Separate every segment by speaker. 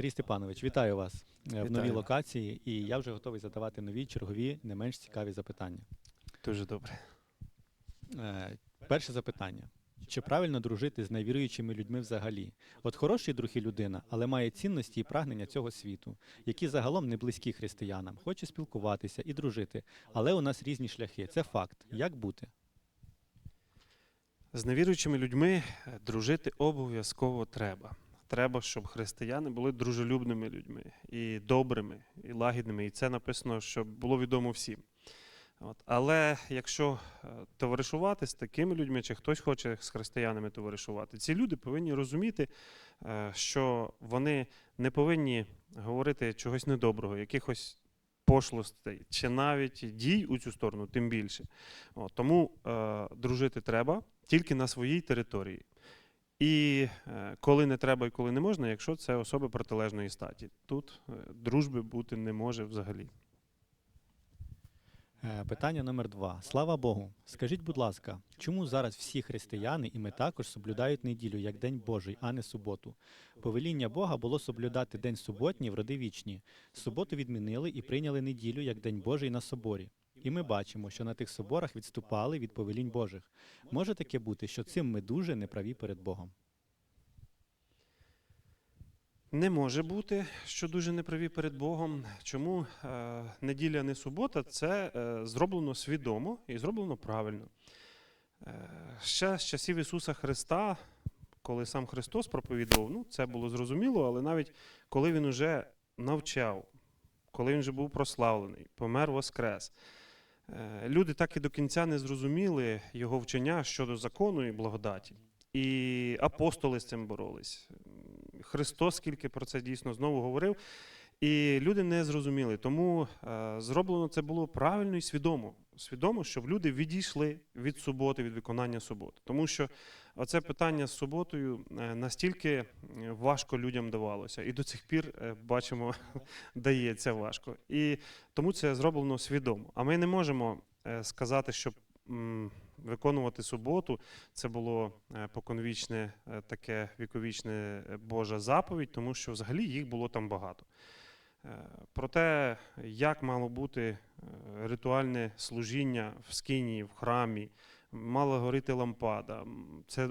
Speaker 1: Сергій Степанович, вітаю вас е, в новій локації, і я вже готовий задавати нові чергові, не менш цікаві запитання.
Speaker 2: Дуже добре.
Speaker 1: Е, Перше запитання. Чи правильно дружити з невіруючими людьми взагалі? От хороший друг і людина, але має цінності і прагнення цього світу, які загалом не близькі християнам, хоче спілкуватися і дружити, але у нас різні шляхи. Це факт. Як бути?
Speaker 2: З невіруючими людьми е, дружити обов'язково треба. Треба, щоб християни були дружелюбними людьми і добрими, і лагідними. І це написано, щоб було відомо всім. От. Але якщо е, товаришувати з такими людьми, чи хтось хоче з християнами товаришувати, ці люди повинні розуміти, е, що вони не повинні говорити чогось недоброго, якихось пошлостей, чи навіть дій у цю сторону, тим більше. От, тому е, дружити треба тільки на своїй території. І е, коли не треба і коли не можна, якщо це особи протилежної статі. Тут е, дружби бути не може взагалі.
Speaker 1: Е, Питання номер два. Слава Богу. Скажіть, будь ласка, чому зараз всі християни і ми також соблюдають неділю як День Божий, а не суботу? Повеління Бога було соблюдати день суботній в роди вічні. Суботу відмінили і прийняли неділю як День Божий на соборі. І ми бачимо, що на тих соборах відступали від повелінь Божих. Може таке бути, що цим ми дуже неправі перед Богом.
Speaker 2: Не може бути, що дуже неправі перед Богом. Чому е, неділя не субота? Це е, зроблено свідомо і зроблено правильно. Е, ще з часів Ісуса Христа, коли сам Христос проповідував, ну це було зрозуміло, але навіть коли Він уже навчав, коли він вже був прославлений, помер воскрес. Е, Люди так і до кінця не зрозуміли його вчення щодо закону і благодаті. І апостоли з цим боролись. Христос скільки про це дійсно знову говорив. І люди не зрозуміли. Тому е, зроблено це було правильно і свідомо. Свідомо, щоб люди відійшли від суботи, від виконання суботи. Тому що оце питання з суботою е, настільки е, важко людям давалося. І до цих пір е, бачимо, дається важко. І тому це зроблено свідомо. А ми не можемо сказати, що виконувати суботу це було поконвічне таке віковічне Божа заповідь, тому що взагалі їх було там багато. Про те, як мало бути ритуальне служіння в скинії, в храмі, мала горіти лампада. Це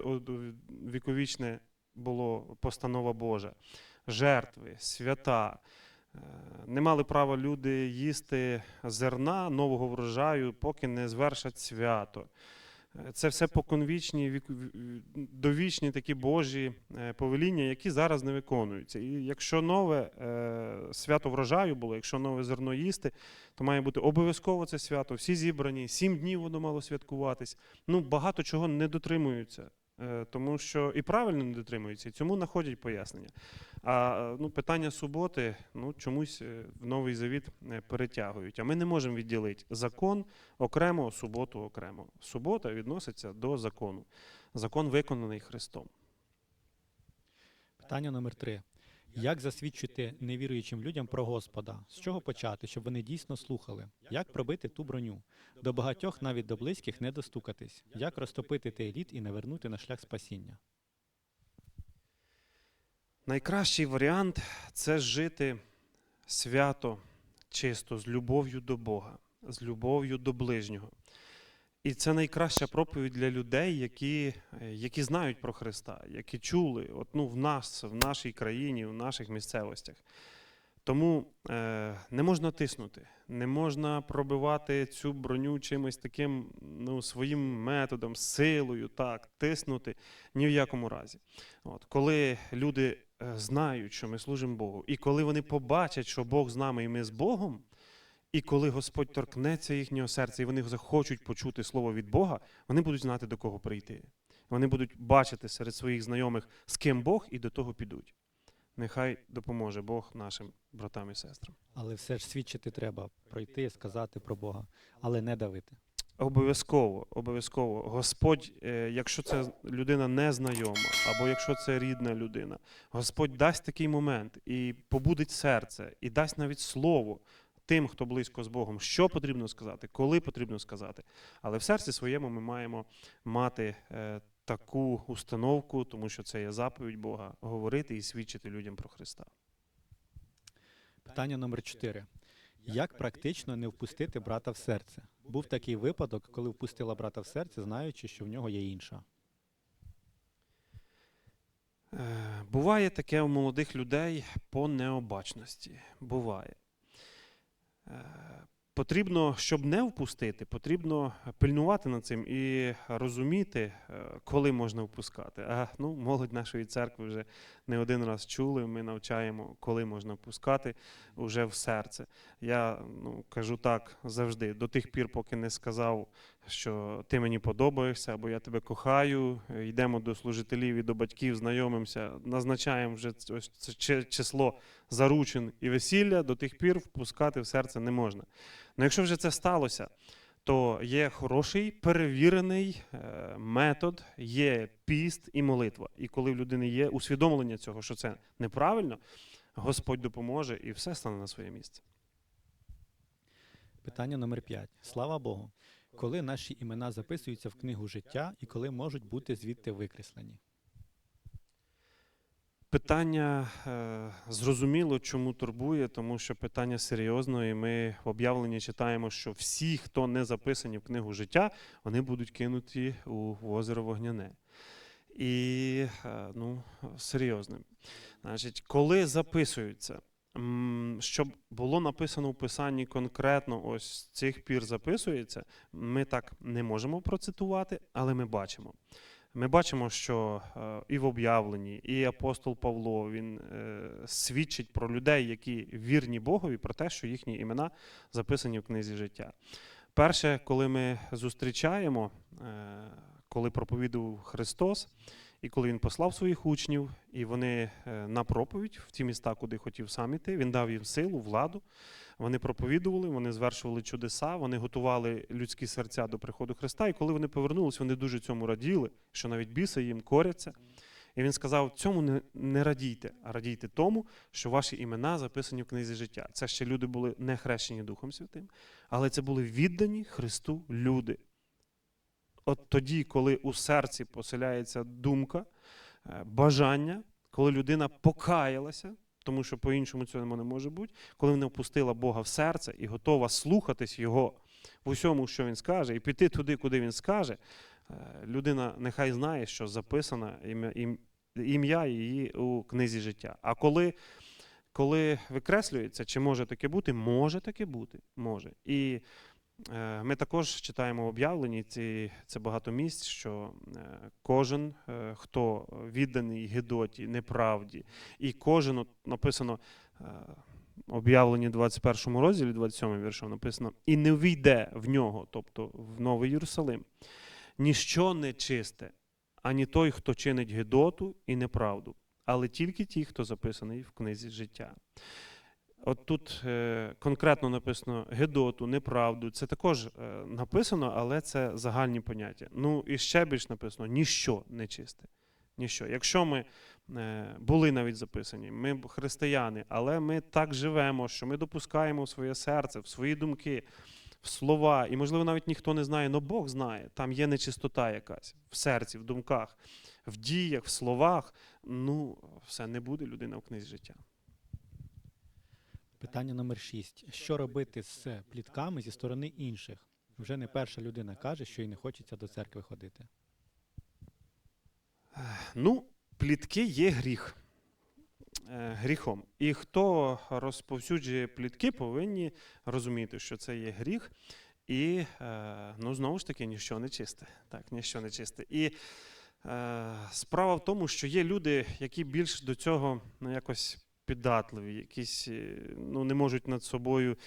Speaker 2: віковічне було постанова Божа, жертви, свята. Е, Не мали права люди їсти зерна нового врожаю, поки не звершать свято. Це все поконвічні, довічні такі Божі е, повеління, які зараз не виконуються. І якщо нове е, свято врожаю було, якщо нове зерно їсти, то має бути обов'язково це свято, всі зібрані, сім днів воно мало святкуватись. Ну, багато чого не дотримуються. Е, Тому що і правильно не дотримуються, і цьому знаходять пояснення. А е, ну, питання суботи ну, чомусь е, в Новий Завіт перетягують. А ми не можемо відділити закон окремо, суботу окремо. Субота відноситься до закону. Закон виконаний Христом.
Speaker 1: Питання номер три. Як засвідчити невіруючим людям про Господа? З чого почати, щоб вони дійсно слухали? Як пробити ту броню? До багатьох, навіть до близьких, не достукатись. Як розтопити той лід і не вернути на шлях спасіння?
Speaker 2: Найкращий варіант це жити свято, чисто, з любов'ю до Бога, з любов'ю до ближнього. І це найкраща проповідь для людей, які, е, які знають про Христа, які чули от, ну, в нас, в нашій країні, в наших місцевостях. Тому е, не можна тиснути, не можна пробивати цю броню чимось таким ну, своїм методом, силою, так, тиснути ні в якому разі. От, коли люди е, знають, що ми служимо Богу, і коли вони побачать, що Бог з нами і ми з Богом, і коли Господь торкнеться їхнього серця, і вони захочуть почути слово від Бога, вони будуть знати, до кого прийти. Вони будуть бачити серед своїх знайомих, з ким Бог, і до того підуть. Нехай допоможе Бог нашим братам і сестрам.
Speaker 1: Але все ж свідчити треба пройти, сказати про Бога, але не давити.
Speaker 2: Обов'язково, обов'язково. Господь, е, якщо це людина незнайома, або якщо це рідна людина, Господь дасть такий момент і побудить серце, і дасть навіть слово тим, хто близько з Богом, що потрібно сказати, коли потрібно сказати. Але в серці своєму ми маємо мати е, таку установку, тому що це є заповідь Бога, говорити і свідчити людям про Христа.
Speaker 1: Питання номер 4. Як практично не впустити брата в серце? Був такий випадок, коли впустила брата в серце, знаючи, що в нього є інша.
Speaker 2: Е, Буває таке у молодих людей по необачності. Буває. Потрібно, щоб не впустити, потрібно пильнувати над цим і розуміти, е, коли можна впускати. А ну, молодь нашої церкви вже не один раз чули. Ми навчаємо, коли можна впускати уже в серце. Я ну, кажу так завжди, до тих пір, поки не сказав, що ти мені подобаєшся, або я тебе кохаю. Йдемо до служителів і до батьків, знайомимося, назначаємо вже ось це число заручин і весілля, до тих пір впускати в серце не можна. Ну якщо вже це сталося, то є хороший перевірений е, метод, є піст і молитва. І коли в людини є усвідомлення цього, що це неправильно, Господь допоможе і все стане на своє місце.
Speaker 1: Питання номер 5. Слава Богу. Коли наші імена записуються в книгу життя і коли можуть бути звідти викреслені?
Speaker 2: Питання е, зрозуміло, чому турбує, тому що питання серйозне, і ми в об'явленні читаємо, що всі, хто не записані в книгу життя, вони будуть кинуті у озеро вогняне. І е, ну, серйозно. Значить, коли записуються, щоб було написано в писанні конкретно, ось цих пір записується, ми так не можемо процитувати, але ми бачимо. Ми бачимо, що е, і в об'явленні, і апостол Павло він е, свідчить про людей, які вірні Богові, про те, що їхні імена записані в книзі життя. Перше, коли ми зустрічаємо, е, коли проповідував Христос, і коли він послав своїх учнів, і вони на проповідь в ті міста, куди хотів сам іти, він дав їм силу, владу. Вони проповідували, вони звершували чудеса, вони готували людські серця до приходу Христа. І коли вони повернулись, вони дуже цьому раділи, що навіть біси їм коряться. І він сказав: цьому не, не радійте, а радійте тому, що ваші імена записані в книзі життя. Це ще люди були не хрещені Духом Святим, але це були віддані Христу люди. От тоді, коли у серці поселяється думка, е, бажання, коли людина покаялася, тому що по-іншому цього не може бути, коли вона впустила Бога в серце і готова слухатись Його в усьому, що він скаже, і піти туди, куди він скаже, е, людина нехай знає, що записано ім'я, її у книзі життя. А коли, коли викреслюється, чи може таке бути, може таке бути. Може. І ми також читаємо в об'явленні ці, це багато місць, що е, кожен, е, хто відданий Гедоті, неправді, і кожен от написано. е, Об'явлені 21 розділі, 27 віршом написано, і не війде в нього, тобто в Новий Єрусалим, ніщо нечисте, ані той, хто чинить гидоту і неправду, але тільки ті, хто записаний в книзі життя. От тут е, конкретно написано гидоту, неправду. Це також е, написано, але це загальні поняття. Ну і ще більш написано ніщо нечисте. Ніщо. Якщо ми е, були навіть записані, ми християни, але ми так живемо, що ми допускаємо в своє серце, в свої думки, в слова, і, можливо, навіть ніхто не знає, але Бог знає, там є нечистота якась в серці, в думках, в діях, в словах. Ну, все не буде людина в книзі життя.
Speaker 1: Питання номер 6. Що робити з плітками зі сторони інших? Вже не перша людина каже, що їй не хочеться до церкви ходити.
Speaker 2: Ну, плітки є гріх. Е, Гріхом. І хто розповсюджує плітки, повинні розуміти, що це є гріх. І е, ну, знову ж таки, ніщо не чисте. Так, ніщо не чисте. І е, справа в тому, що є люди, які більш до цього ну, якось піддатливі, якісь е, ну, не можуть над собою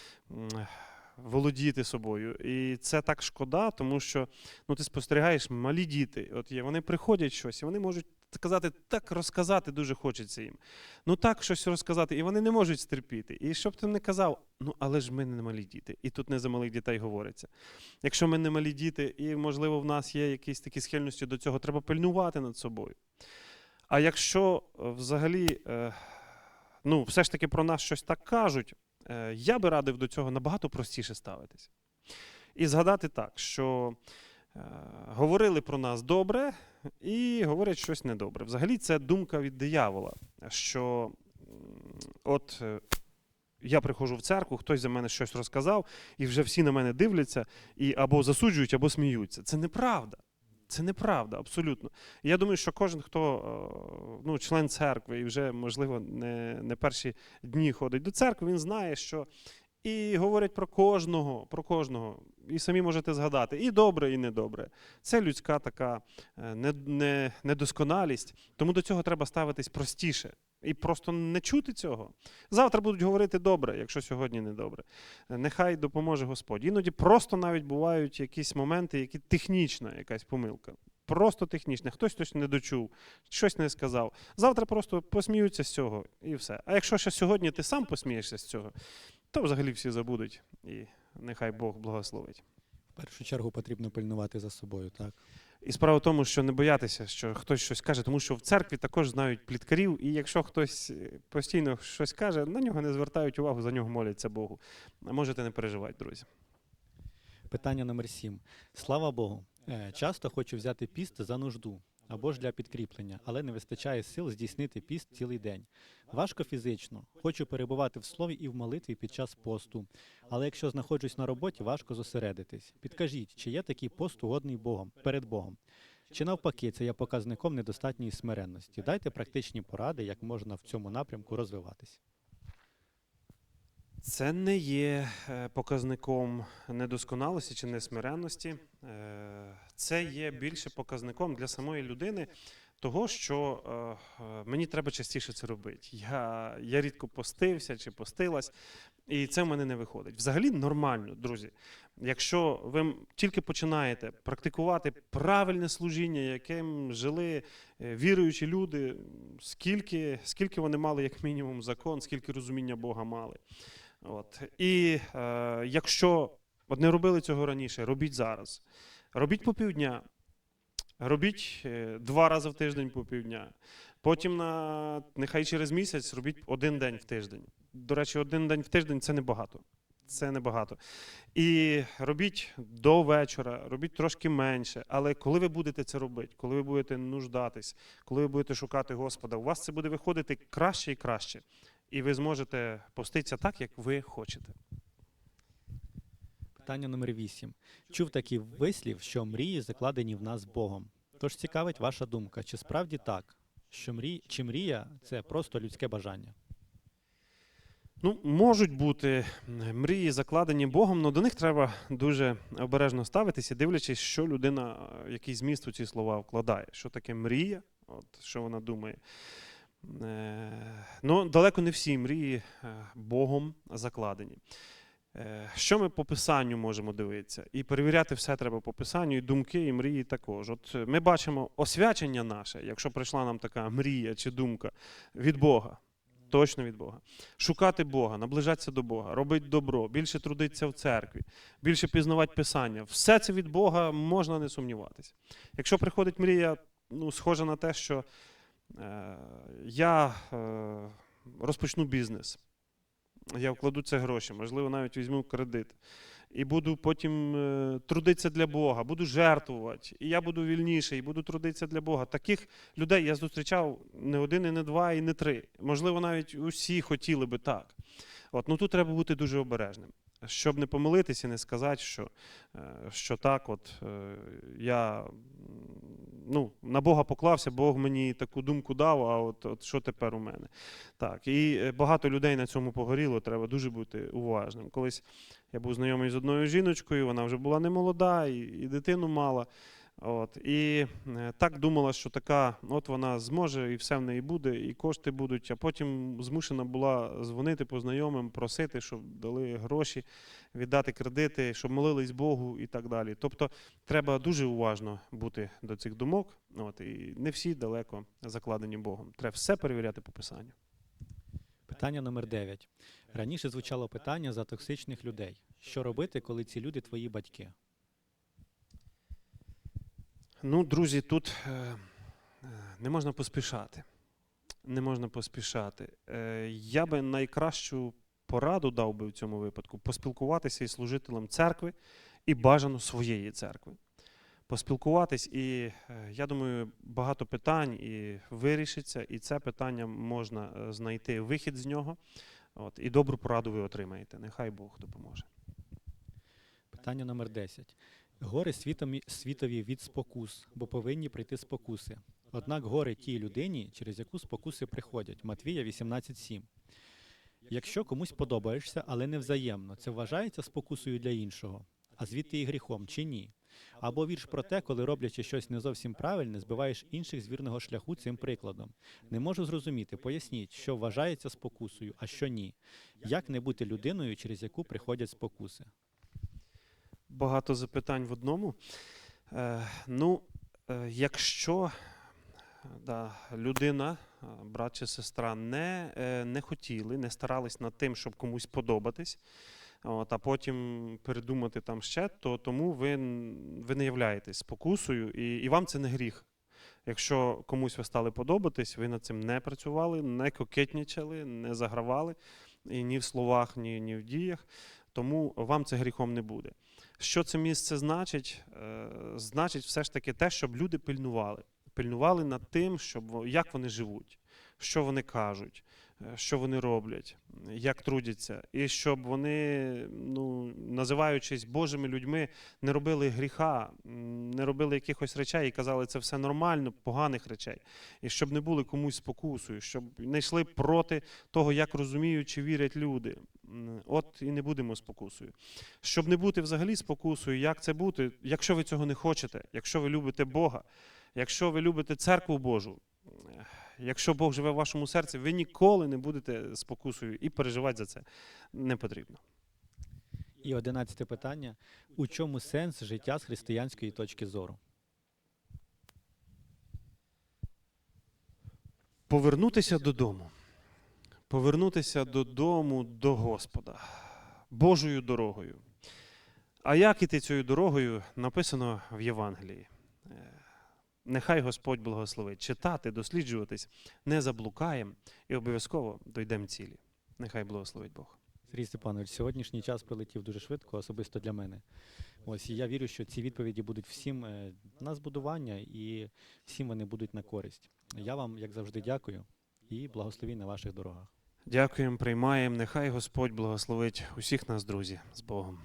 Speaker 2: володіти собою. І це так шкода, тому що ну, ти спостерігаєш малі діти. От є, вони приходять щось, і вони можуть сказати, так розказати дуже хочеться їм. Ну так щось розказати, і вони не можуть стерпіти. І щоб ти не казав, ну але ж ми не малі діти. І тут не за малих дітей говориться. Якщо ми не малі діти, і можливо в нас є якісь такі схильності до цього, треба пильнувати над собою. А якщо взагалі, е, ну, все ж таки про нас щось так кажуть, е, я би радив до цього набагато простіше ставитись. І згадати так, що е, говорили про нас добре і говорять щось недобре. Взагалі, це думка від диявола, що от е, я приходжу в церкву, хтось за мене щось розказав, і вже всі на мене дивляться і або засуджують, або сміються. Це неправда. Це неправда, абсолютно. Я думаю, що кожен, хто е, ну, член церкви і вже, можливо, не, не перші дні ходить до церкви, він знає, що і говорять про кожного, про кожного. І самі можете згадати, і добре, і недобре. Це людська така е, не, не, недосконалість. Тому до цього треба ставитись простіше. І просто не чути цього. Завтра будуть говорити добре, якщо сьогодні не добре. Е, Нехай допоможе Господь. Іноді просто навіть бувають якісь моменти, які технічна якась помилка. Просто технічна. Хтось щось не дочув, щось не сказав. Завтра просто посміються з цього і все. А якщо ще сьогодні ти сам посмієшся з цього, то взагалі всі забудуть. І нехай Бог благословить.
Speaker 1: В першу чергу потрібно пильнувати за собою, так?
Speaker 2: І справа в тому, що не боятися, що хтось щось каже, тому що в церкві також знають пліткарів, і якщо хтось е, постійно щось каже, на нього не звертають увагу, за нього моляться Богу. Можете не переживати, друзі.
Speaker 1: Питання номер сім. Слава Богу. Е, Часто хочу взяти піст за нужду або ж для підкріплення, але не вистачає сил здійснити піст цілий день. Важко фізично. Хочу перебувати в слові і в молитві під час посту. Але якщо знаходжусь на роботі, важко зосередитись. Підкажіть, чи є такий пост угодний Богом перед Богом? Чи навпаки, це є показником недостатньої смиренності? Дайте практичні поради, як можна в цьому напрямку розвиватись.
Speaker 2: Це не є е, показником недосконалості чи несмиренності. Е, Це є більше показником для самої людини того, що е, мені треба частіше це робити. Я, я рідко постився чи постилась, і це в мене не виходить. Взагалі нормально, друзі. Якщо ви тільки починаєте практикувати правильне служіння, яким жили віруючі люди, скільки, скільки вони мали як мінімум закон, скільки розуміння Бога мали. От. І е, якщо от не робили цього раніше, робіть зараз. Робіть по півдня, робіть е, два рази в тиждень по півдня. Потім на нехай через місяць робіть один день в тиждень. До речі, один день в тиждень це небагато. Це небагато. І робіть до вечора, робіть трошки менше. Але коли ви будете це робити, коли ви будете нуждатись, коли ви будете шукати Господа, у вас це буде виходити краще і краще. І ви зможете поститися так, як ви хочете.
Speaker 1: Питання номер вісім. Чув такий вислів, що мрії закладені в нас Богом. Тож цікавить ваша думка, чи справді так, що мрій, чи мрія це просто людське бажання?
Speaker 2: Ну, можуть бути мрії, закладені Богом, але до них треба дуже обережно ставитися, дивлячись, що людина, е, який зміст у ці слова вкладає. Що таке мрія, от, що вона думає. Е, ну, далеко не всі мрії е, Богом закладені. Е, Що ми по писанню можемо дивитися? І перевіряти все треба по писанню, і думки, і мрії також. От ми бачимо освячення наше, якщо прийшла нам така мрія чи думка від Бога. Точно від Бога. Шукати Бога, наближатися до Бога, робити добро, більше трудитися в церкві, більше пізнавати Писання. Все це від Бога можна не сумніватися. Якщо приходить мрія, ну, схожа на те, що я е, розпочну бізнес, я вкладу це гроші, можливо, навіть візьму кредит. І буду потім е, трудитися для Бога, буду жертвувати, і я буду вільніший, і буду трудитися для Бога. Таких людей я зустрічав не один, і не два, і не три. Можливо, навіть усі хотіли би так. От, ну тут треба бути дуже обережним, щоб не помилитися і не сказати, що, е, що так, от е, я ну, на Бога поклався, Бог мені таку думку дав, а от, от що тепер у мене. Так, і е, багато людей на цьому погоріло, треба дуже бути уважним. Колись я був знайомий з одною жіночкою, вона вже була не молода і, і дитину мала. От, і е, так думала, що така, от вона зможе, і все в неї буде, і кошти будуть, а потім змушена була дзвонити по знайомим, просити, щоб дали гроші, віддати кредити, щоб молились Богу і так далі. Тобто треба дуже уважно бути до цих думок. От, і не всі далеко закладені Богом. Треба все перевіряти по писанню.
Speaker 1: Питання номер 9. Раніше звучало питання за токсичних людей. Що робити, коли ці люди твої батьки?
Speaker 2: Ну, друзі, тут е, е, не можна поспішати. Не можна поспішати. Е, я би найкращу пораду дав би в цьому випадку поспілкуватися із служителем церкви і бажано своєї церкви. Поспілкуватись, і я думаю, багато питань і вирішиться, і це питання можна знайти вихід з нього. От, і добру пораду ви отримаєте. Нехай Бог допоможе.
Speaker 1: Питання номер 10. Гори світомі, світові від спокус, бо повинні прийти спокуси. Однак горе тій людині, через яку спокуси приходять. Матвія 18.7. Якщо комусь подобаєшся, але не взаємно, це вважається спокусою для іншого, а звідти і гріхом чи ні? Або вірш про те, коли роблячи щось не зовсім правильне, збиваєш інших з вірного шляху цим прикладом. Не можу зрозуміти, поясніть, що вважається спокусою, а що ні. Як не бути людиною, через яку приходять спокуси?
Speaker 2: Багато запитань в одному. Е, ну, е, якщо е, да, людина, е, брат чи сестра, не, е, не хотіли, не старались над тим, щоб комусь подобатись, от, а потім передумати там ще, то тому ви, ви не являєтесь спокусою, і, і вам це не гріх. Якщо комусь ви стали подобатись, ви над цим не працювали, не кокетнічали, не загравали і ні в словах, ні, ні в діях, тому вам це гріхом не буде. Що це місце значить? Е, Значить, все ж таки те, щоб люди пильнували. Пильнували над тим, щоб як вони живуть, що вони кажуть, е, що вони роблять, як трудяться, і щоб вони, ну, називаючись Божими людьми, не робили гріха, не робили якихось речей і казали, це все нормально, поганих речей. І щоб не були комусь спокусою, щоб не йшли проти того, як розуміють чи вірять люди. От і не будемо спокусою. Щоб не бути взагалі спокусою, як це бути, якщо ви цього не хочете, якщо ви любите Бога, якщо ви любите церкву Божу, якщо Бог живе в вашому серці, ви ніколи не будете спокусою і переживати за це не потрібно.
Speaker 1: І одинадцяте питання: у чому сенс життя з християнської точки зору?
Speaker 2: Повернутися додому. Повернутися додому до Господа Божою дорогою. А як іти цією дорогою, написано в Євангелії. Е, Нехай Господь благословить читати, досліджуватись, не заблукаємо і обов'язково дійдемо цілі. Нехай благословить Бог.
Speaker 1: Сергій Степанович, сьогоднішній час прилетів дуже швидко, особисто для мене. Ось і я вірю, що ці відповіді будуть всім е, на збудування і всім вони будуть на користь. Я вам, як завжди, дякую і благословінь на ваших дорогах.
Speaker 2: Дякуємо, приймаємо. Нехай Господь благословить усіх нас, друзі, з Богом.